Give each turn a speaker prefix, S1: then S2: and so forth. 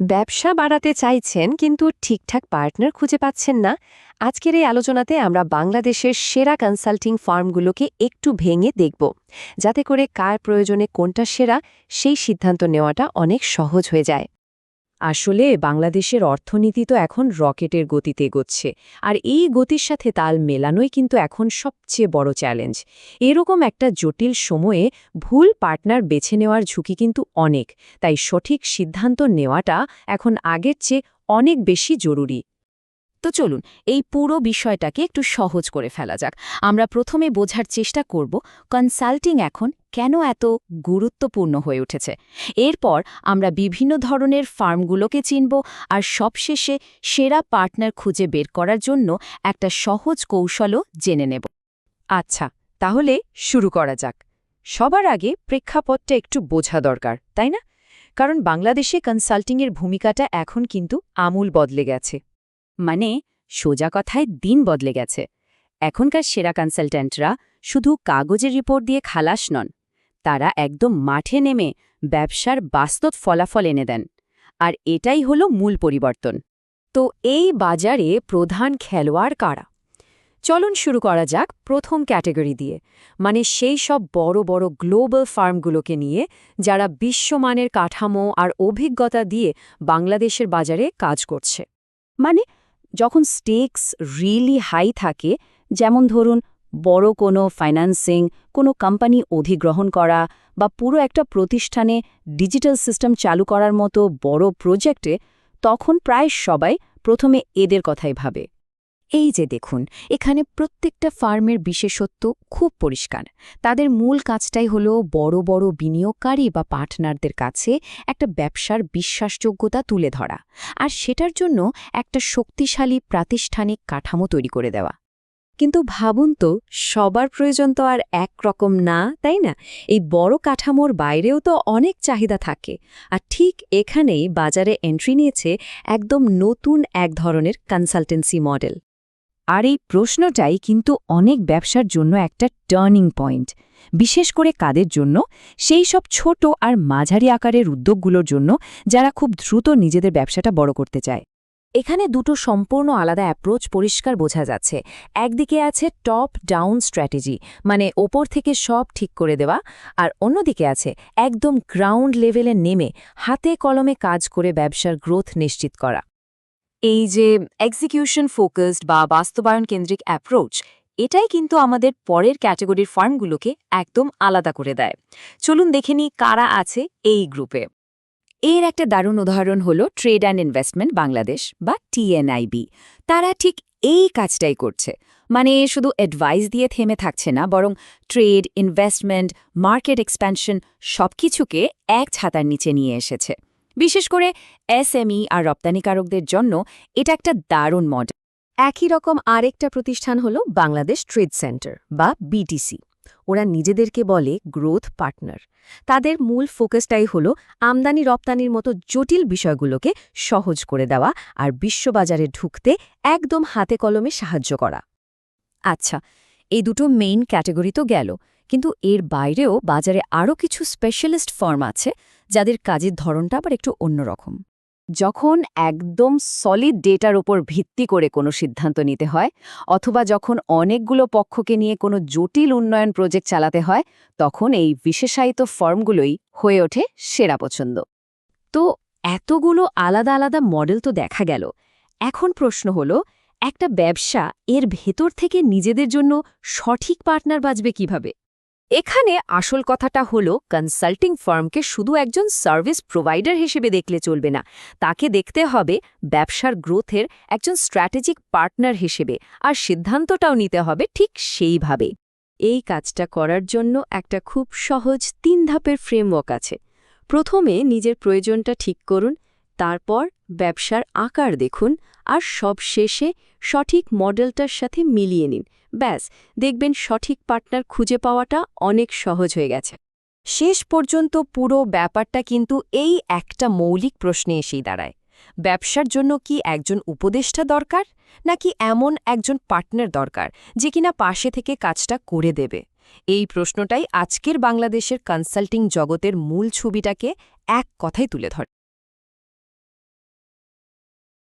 S1: ব্যবসা বাড়াতে চাইছেন, কিন্তু ঠিকঠাক পার্টনার খুঁজে পাচ্ছেন না। আজকের এই আলোচনাতে আমরা বাংলাদেশের সেরা কনসাল্টিং ফার্মগুলোকে একটু ভেঙে দেখব, যাতে করে কার প্রয়োজনে কোনটা সেরা, সেই সিদ্ধান্ত নেওয়াটা অনেক সহজ হয়ে যায়। আসলে বাংলাদেশের অর্থনীতি তো এখন রকেটের গতিতে এগোচ্ছে, আর এই গতির সাথে তাল মেলানোই কিন্তু এখন সবচেয়ে বড় চ্যালেঞ্জ। এরকম একটা জটিল সময়ে ভুল পার্টনার বেছে নেওয়ার ঝুঁকি কিন্তু অনেক, তাই সঠিক সিদ্ধান্ত নেওয়াটা এখন আগের চেয়ে অনেক বেশি জরুরি।
S2: তো চলুন, এই পুরো বিষয়টাকে একটু সহজ করে ফেলা যাক। আমরা প্রথমে বোঝার চেষ্টা করব কনসাল্টিং এখন কেন এত গুরুত্বপূর্ণ হয়ে উঠেছে। এরপর আমরা বিভিন্ন ধরনের ফার্মগুলোকে চিনব, আর সবশেষে সেরা পার্টনার খুঁজে বের করার জন্য একটা সহজ কৌশলও জেনে নেব।
S1: আচ্ছা তাহলে শুরু করা যাক। সবার আগে প্রেক্ষাপটটা একটু বোঝা দরকার, তাই না? কারণ বাংলাদেশে কনসাল্টিংয়ের ভূমিকাটা এখন কিন্তু আমূল বদলে গেছে।
S2: মানে সোজা কথায় দিন বদলে গেছে। এখনকার সেরা কনসালট্যান্টরা শুধু কাগজের রিপোর্ট দিয়ে খালাস নন, তারা একদম মাঠে নেমে ব্যবসার বাস্তব ফলাফল এনে দেন, আর এটাই হলো মূল পরিবর্তন।
S1: তো এই বাজারে প্রধান খেলোয়াড় কারা? চলুন শুরু করা যাক প্রথম ক্যাটেগরি দিয়ে মানে সেই সব বড় বড় গ্লোবাল ফার্মগুলোকে নিয়ে যারা বিশ্বমানের কাঠামো আর অভিজ্ঞতা দিয়ে বাংলাদেশের বাজারে কাজ করছে।
S2: মানে যখন স্টেকস রিয়েলি হাই থাকে, যেমন ধরুন, বড় কোনো ফাইন্যান্সিং কোনো কোম্পানি অধিগ্রহণ করা বা পুরো একটা প্রতিষ্ঠানে ডিজিটাল সিস্টেম চালু করার মতো বড় প্রজেক্টে তখন প্রায় সবাই প্রথমে এদের কথাই ভাবে। এই যে দেখুন, এখানে প্রত্যেকটা ফার্মের বিশেষত্ব খুব পরিষ্কার। তাদের মূল কাজটাই হলো বড় বড় বিনিয়োগকারী বা পার্টনারদের কাছে একটা ব্যবসার বিশ্বাসযোগ্যতা তুলে ধরা আর সেটার জন্য একটা শক্তিশালী প্রাতিষ্ঠানিক কাঠামো তৈরি করে দেওয়া।
S1: কিন্তু ভাবুন তো, সবার প্রয়োজন তো আর একরকম না, তাই না? এই বড় কাঠামোর বাইরেও তো অনেক চাহিদা থাকে আর ঠিক এখানেই বাজারে এন্ট্রি নিয়েছে একদম নতুন এক ধরনের কনসালটেন্সি মডেল
S2: আর এই প্রশ্নটাই কিন্তু অনেক ব্যবসার জন্য একটা টার্নিং পয়েন্ট বিশেষ করে কাদের জন্য? সেই সব ছোট আর মাঝারি আকারের উদ্যোগগুলোর জন্য যারা খুব দ্রুত নিজেদের ব্যবসাটা বড় করতে চায়। এখানে দুটো সম্পূর্ণ আলাদা অ্যাপ্রোচ পরিষ্কার বোঝা যাচ্ছে। একদিকে আছে টপ ডাউন স্ট্র্যাটেজি মানে ওপর থেকে সব ঠিক করে দেওয়া, আর অন্যদিকে আছে একদম গ্রাউন্ড লেভেলে নেমে হাতে কলমে কাজ করে ব্যবসার গ্রোথ নিশ্চিত করা। এই যে এক্সিকিউশন ফোকাসড বা বাস্তবায়ন কেন্দ্রিক অ্যাপ্রোচ এটাই কিন্তু আমাদের পরের ক্যাটাগরির ফার্মগুলোকে একদম আলাদা করে দেয়। চলুন দেখে নিই কারা আছে এই গ্রুপে এর একটা দারুণ উদাহরণ হল ট্রেড অ্যান্ড ইনভেস্টমেন্ট বাংলাদেশ বা টিএনআইবি তারা ঠিক এই কাজটাই করছে। মানে শুধু অ্যাডভাইস দিয়ে থেমে থাকছে না, বরং ট্রেড ইনভেস্টমেন্ট মার্কেট এক্সপ্যানশন সবকিছুকে এক ছাতার নিচে নিয়ে এসেছে। বিশেষ করে এসএমই আর রপ্তানিকারকদের জন্য এটা একটা দারুণ মডেল
S1: একই রকম আরেকটা প্রতিষ্ঠান হল বাংলাদেশ ট্রেড সেন্টার বা বিটিসি। ওরা নিজেদেরকে বলে গ্রোথ পার্টনার। তাদের মূল ফোকাসটাই হল আমদানি রপ্তানির মতো জটিল বিষয়গুলোকে সহজ করে দেওয়া আর বিশ্ববাজারে ঢুকতে একদম হাতে কলমে সাহায্য করা।
S2: আচ্ছা এই দুটো মেইন ক্যাটাগরি তো গেল। কিন্তু এর বাইরেও বাজারে আরও কিছু স্পেশালিস্ট ফার্ম আছে, যাদের কাজের ধরনটা আবার একটু অন্যরকম যখন একদম সলিড ডেটার ওপর ভিত্তি করে কোনো সিদ্ধান্ত নিতে হয়, অথবা যখন অনেকগুলো পক্ষকে নিয়ে কোনো জটিল উন্নয়ন প্রজেক্ট চালাতে হয়, তখন এই বিশেষায়িত ফার্মগুলোই হয়ে ওঠে সেরা পছন্দ।
S1: তো এতগুলো আলাদা আলাদা মডেল তো দেখা গেল। এখন প্রশ্ন হল, একটা ব্যবসা এর ভেতর থেকে নিজেদের জন্য সঠিক পার্টনার বাজবে কীভাবে? এখানে আসল কথাটা হলো কনসাল্টিং ফার্মকে শুধু একজন সার্ভিস প্রোভাইডার হিসেবে দেখলে চলবে না। তাকে দেখতে হবে ব্যবসার গ্রোথের একজন স্ট্র্যাটেজিক পার্টনার হিসেবে, আর সিদ্ধান্তটাও নিতে হবে ঠিক সেইভাবে। এই কাজটা করার জন্য একটা খুব সহজ তিন ধাপের ফ্রেমওয়ার্ক আছে। প্রথমে নিজের প্রয়োজনটা ঠিক করুন তারপর ব্যবসার আকার দেখুন আর সব শেষে সঠিক মডেলটার সাথে মিলিয়ে নিন। ব্যাস, দেখবেন সঠিক পার্টনার খুঁজে পাওয়াটা অনেক সহজ হয়ে গেছে। শেষ পর্যন্ত পুরো ব্যাপারটা কিন্তু এই একটা মৌলিক প্রশ্নে এসেই দাঁড়ায়। ব্যবসার জন্য কি একজন উপদেষ্টা দরকার, নাকি এমন একজন পার্টনার দরকার যে কিনা পাশে থেকে কাজটা করে দেবে? এই প্রশ্নটাই আজকের বাংলাদেশের কনসাল্টিং জগতের মূল ছবিটাকে এক কথায় তুলে ধরে।